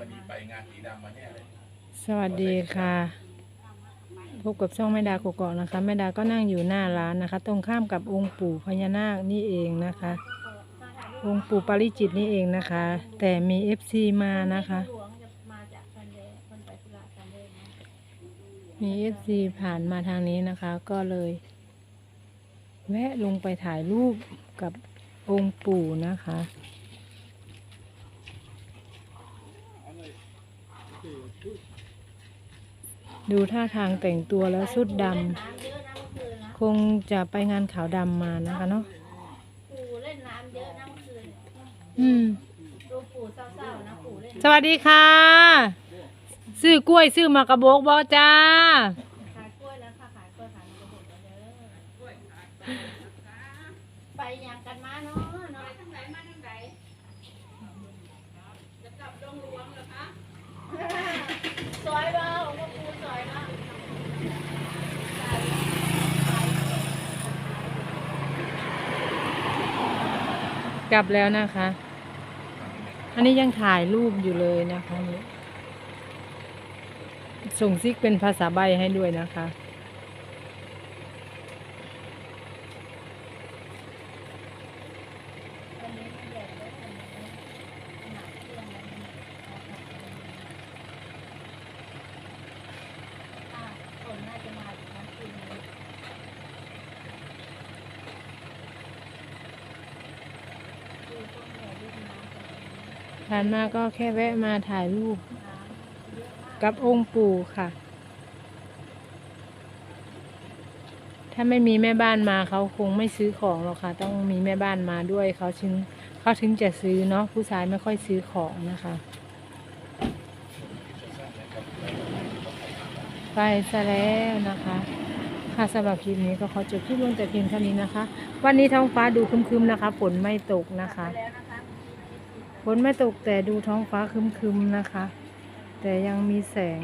วันนี้ไปงานสีดำมาแน่เลยสวัสดีค่ะ พบกับช่องแม่ดาโกกอกนะคะแม่ดาก็นั่งอยู่หน้าร้านนะคะ ตรงข้ามกับองค์ปู่พญานาคนี่เองนะคะ องค์ปู่ปาริจิตนี่เองนะคะ แต่มีเอฟซีมานะคะ มีเอฟซีผ่านมาทางนี้นะคะ ก็เลย แวะลงไปถ่ายรูปกับองค์ปู่นะคะ ดูท่าทางแต่งตัวแล้วชุดดน้ำเยอะนะเมื่อคืนนะำคงจะไปงานขาวดำมานะคะเนาะปู่เล่นน้ำเยอะนะเมื่อคืนอืมดูปู่เศร้าๆนะปู่เล่นสวัสดีค่ะ ซื้อกล้วยซื้อมากระบอกบอจ้าขายกล้วยแล้วค่ะขายกล้วยขายมันก็บอกแล้วเด้อไปยังกันมาเนาะเนาะทั้งไหนมาทั้งไหนจะกลับดงหลวงเหรอคะ สวยเบาก็ปูสวยมากกลับแล้วนะคะ อันนี้ยังถ่ายรูปอยู่เลยนะคะนี่ส่งซิกเป็นภาษาใบให้ด้วยนะคะ อ่าคนน่าจะมาถึงนั้นคืนนี้ดูต้นเหนือดูน้ำกัน ผ่านมาก็แค่แวะมาถ่ายรูปกกับองค์ปู่ค่ะ ถ้าไม่มีแม่บ้านมาเขาคงไม่ซื้อของหรอกค่ะ ต้องมีแม่บ้านมาด้วยเขาถึงเขาถึงจะซื้อเนาะผู้ชายไม่ค่อยซื้อของนะคะไปซะแล้วนะคะค่ะสำหรับคลิปนี้ก็ขอจบคลิปลงแต่เพียงเท่านี้นะคะ วันนี้ท้องฟ้าดูครึมๆนะคะฝนไม่ตกนะคะ ฝนไม่ตกแต่ดูท้องฟ้าคึมๆนะคะ แต่ยังมีแสง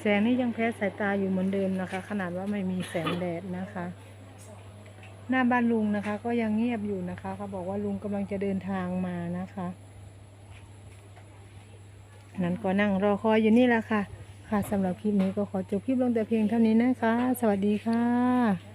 แสงนี่ยังแพ้สายตาอยู่เหมือนเดิมนะคะ ขนาดว่าไม่มีแสงแดดนะคะ หน้าบ้านลุงนะคะ ก็ยังเงียบอยู่นะคะเขาบอกว่าลุงกำลังจะเดินทางมานะคะนั้นก็นั่งรอคอยอยู่นี่แหละค่ะ ค่ะสำหรับคลิปนี้ก็ขอจบคลิปลงแต่เพียงเท่านี้นะคะ สวัสดีค่ะ